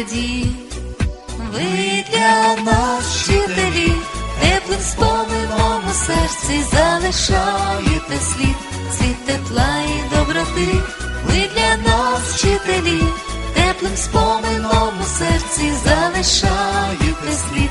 молоді, ви для нас вчителі, теплим спомином у серці залишаєте слід, слід тепла і доброти, ви для нас вчителі, теплим спомином у серці залишаєте слід,